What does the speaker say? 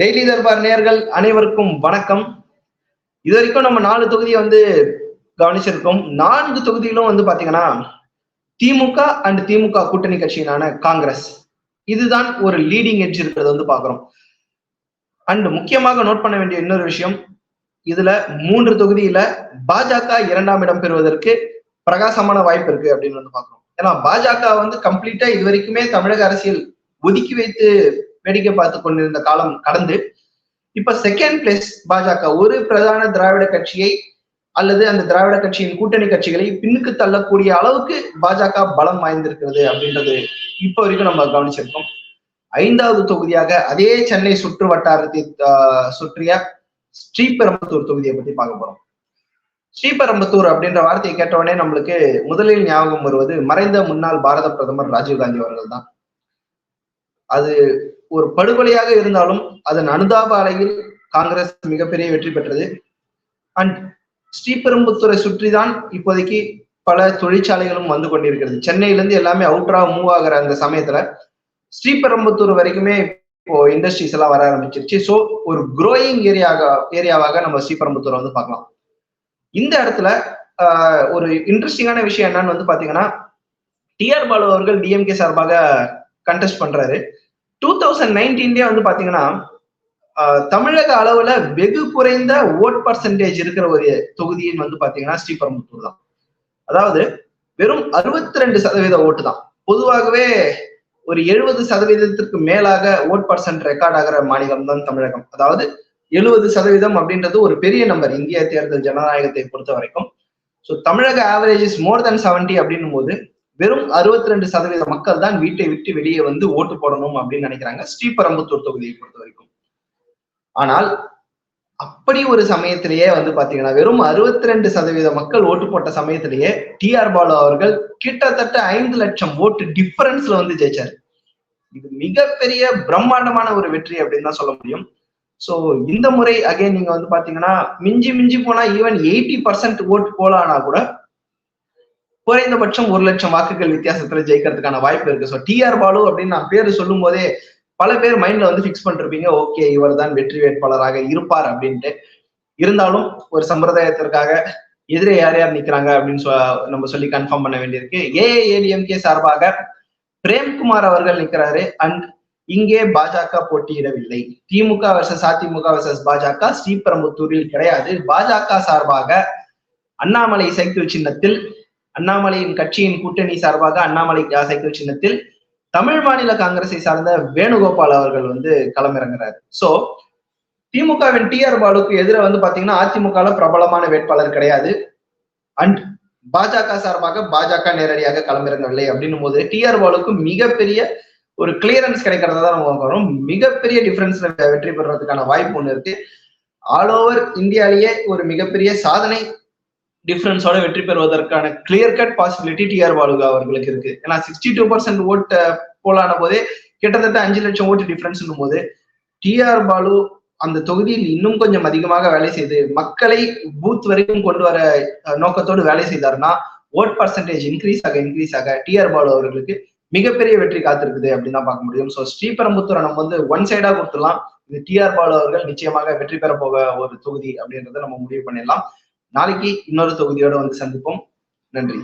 Daily Darbar நேர்கள் அனைவருக்கும் வணக்கம். இது வரைக்கும் நம்ம நாலு தொகுதியை வந்து கவனிச்சிருக்கோம். நான்கு தொகுதியிலும் வந்து பாத்தீங்கன்னா திமுக அண்ட் திமுக கூட்டணி கட்சியினான காங்கிரஸ். இதுதான் ஒரு லீடிங் எட்ஜ் இருக்கிறது வந்து பாக்குறோம். அண்ட் முக்கியமாக நோட் பண்ண வேண்டிய இன்னொரு விஷயம் இதுல மூன்று தொகுதியில பாஜக இரண்டாம் இடம் பெறுவதற்கு பிரகாசமான வாய்ப்பு இருக்கு அப்படின்னு வந்து பாக்குறோம். ஏன்னா பாஜக வந்து கம்ப்ளீட்டா இது வரைக்குமே தமிழக அரசியல் ஒதுக்கி வைத்து வேடிக்கை பார்த்து கொண்டிருந்த காலம் கடந்து இப்ப செகண்ட் பிளேஸ் பாஜக ஒரு பிரதான திராவிட கட்சியை அல்லது அந்த திராவிட கட்சியின் கூட்டணி கட்சிகளை பின்னுக்கு தள்ளக்கூடிய அளவுக்கு பாஜக பலம் வாய்ந்திருக்கிறது அப்படின்றது இப்ப வரைக்கும் நம்ம கவனிச்சிருக்கோம். ஐந்தாவது தொகுதியாக அதே சென்னை சுற்று வட்டாரத்தை சுற்றிய ஸ்ரீபெரும்புத்தூர் தொகுதியை பத்தி பார்க்க போறோம். ஸ்ரீபெரும்புத்தூர் அப்படின்ற வார்த்தையை கேட்டவுடனே நம்மளுக்கு முதலில் ஞாபகம் வருவது மறைந்த முன்னாள் பாரத பிரதமர் ராஜீவ்காந்தி அவர்கள் தான் அது ஒரு படுகொலையாக இருந்தாலும் அதன் அனுதாப அலையில் காங்கிரஸ் மிகப்பெரிய வெற்றி பெற்றது. அண்ட் ஸ்ரீபெரும்புத்தூரை சுற்றிதான் இப்போதைக்கு பல தொழிற்சாலைகளும் வந்து கொண்டிருக்கிறது. சென்னையிலேருந்து எல்லாமே அவுட்ரா மூவ் ஆகிற அந்த சமயத்துல ஸ்ரீபெரும்புத்தூர் வரைக்குமே இப்போ இண்டஸ்ட்ரீஸ் எல்லாம் வர ஆரம்பிச்சிருச்சு. ஸோ ஒரு குரோயிங் ஏரியாக ஏரியாவாக நம்ம ஸ்ரீபெரும்புத்தூரை வந்து பார்க்கலாம். இந்த இடத்துல ஒரு இன்ட்ரெஸ்டிங்கான விஷயம் என்னன்னு வந்து பாத்தீங்கன்னா டிஆர் பாலு அவர்கள் டிஎம்கே சார்பாக கண்டெஸ்ட் பண்றாரு. டூ தௌசண்ட் நைன்டீன்லயே வந்து பாத்தீங்கன்னா தமிழக அளவுல வெகு குறைந்த ஓட் பர்சன்டேஜ் இருக்கிற ஒரு தொகுதின்னு வந்து பாத்தீங்கன்னா ஸ்ரீபெரும்புத்தூர் தான். அதாவது வெறும் அறுபத்தி ரெண்டு சதவீத ஓட்டு தான். பொதுவாகவே ஒரு எழுபது சதவீதத்திற்கு மேலாக ஓட் பர்சன்ட் ரெக்கார்ட் ஆகிற மாநிலம் தான் தமிழகம். அதாவது எழுபது சதவீதம் அப்படின்றது ஒரு பெரிய நம்பர் இந்திய தேர்தல் ஜனநாயகத்தை பொறுத்த வரைக்கும். ஸோ தமிழக average is more than seventy அப்படின்னும் போது வெறும் அறுபத்தி ரெண்டு சதவீத மக்கள் தான் வீட்டை விட்டு வெளியே வந்து ஓட்டு போடணும் அப்படின்னு நினைக்கிறாங்க. ஸ்ரீபரம்புத்தூர் தொகுதியை பொறுத்த வரைக்கும். ஆனால் அப்படி ஒரு சமயத்திலேயே வந்து பாத்தீங்கன்னா வெறும் அறுபத்தி ரெண்டு சதவீத மக்கள் ஓட்டு போட்ட சமயத்திலேயே டி ஆர் பாலு அவர்கள் கிட்டத்தட்ட ஐந்து லட்சம் ஓட்டு டிஃபரன்ஸ்ல வந்து ஜெயிச்சாரு. இது மிகப்பெரிய பிரம்மாண்டமான ஒரு வெற்றி அப்படின்னு தான் சொல்ல முடியும். சோ இந்த முறை அகைன் நீங்க வந்து பாத்தீங்கன்னா மிஞ்சி மிஞ்சி போனா ஈவன் எயிட்டி பர்சன்ட் ஓட்டு போலானா கூட குறைந்தபட்சம் ஒரு லட்சம் வாக்குகள் வித்தியாசத்துல ஜெயிக்கிறதுக்கான வாய்ப்பு இருக்கு. ஸோ டிஆர் பாலு அப்படின்னு நான் பேரு சொல்லும் போதே பல பேர் மைண்ட்ல வந்து ஃபிக்ஸ் பண்ணிருப்பீங்க. ஓகே இவர் தான் வெற்றி வேட்பாளராக இருப்பார் அப்படின்ட்டு. இருந்தாலும் ஒரு சம்பிரதாயத்திற்காக எதிரே யார் யார் நிக்கிறாங்க அப்படின்னு நம்ம சொல்லி கன்ஃபார்ம் பண்ண வேண்டியிருக்கு. ஏஏஏடிஎம்கே சார்பாக பிரேம்குமார் அவர்கள் நிக்கிறாரு. அண்ட் இங்கே பாஜக போட்டியிடவில்லை. திமுக வர்சஸ் அதிமுக வர்சஸ் பாஜக ஸ்ரீபெரும்புத்தூரில் கிடையாது. பாஜக சார்பாக அண்ணாமலை சைக்கிள் சின்னத்தில் அண்ணாமலையின் கட்சியின் கூட்டணி சார்பாக அண்ணாமலை சைக்கிள் சின்னத்தில் தமிழ் மாநில காங்கிரஸை சார்ந்த வேணுகோபால் அவர்கள் வந்து களமிறங்குறாரு. சோ திமுகவின் டி ஆர் பாலுக்கு எதிர வந்து பாத்தீங்கன்னா அதிமுகல பிரபலமான வேட்பாளர் கிடையாது. அண்ட் பாஜக சார்பாக பாஜக நேரடியாக களமிறங்கவில்லை அப்படின்னும் போது டி ஆர் பாலுக்கு மிகப்பெரிய ஒரு கிளியரன்ஸ் கிடைக்கிறதா தான் நம்ம வரும் மிகப்பெரிய டிஃபரன்ஸ்ல வெற்றி பெறுறதுக்கான வாய்ப்பு ஒன்று இருக்கு. ஆல் ஓவர் இந்தியாலேயே ஒரு மிகப்பெரிய சாதனை டிஃபரன்ஸோட வெற்றி பெறுவதற்கான கிளியர் கட் பாசிபிலிட்டி டிஆர் பாலுகா அவர்களுக்கு இருக்கு. ஏன்னா சிக்ஸ்டி டூ பர்சன்ட் ஓட்டு போலான போதே கிட்டத்தட்ட அஞ்சு லட்சம் ஓட்டு டிஃபரன்ஸ் போது டிஆர் பாலு அந்த தொகுதியில் இன்னும் கொஞ்சம் அதிகமாக வேலை செய்து மக்களை பூத் வரைக்கும் கொண்டு வர நோக்கத்தோடு வேலை செய்தாருன்னா ஓட் பர்சன்டேஜ் இன்க்ரீஸ் ஆக இன்க்ரீஸ் ஆக டிஆர் பாலு அவர்களுக்கு மிகப்பெரிய வெற்றி காத்திருக்குது அப்படின்னு தான் பார்க்க முடியும். ஸோ ஸ்ரீபெரும்புத்தூரை நம்ம வந்து ஒன் சைடா கொடுத்துடலாம். இது டிஆர் பாலு அவர்கள் நிச்சயமாக வெற்றி பெற போக ஒரு தொகுதி அப்படின்றத நம்ம முடிவு பண்ணிடலாம். நாளைக்கு இன்னொரு தொகுதியோட வந்து சந்திப்போம். நன்றி.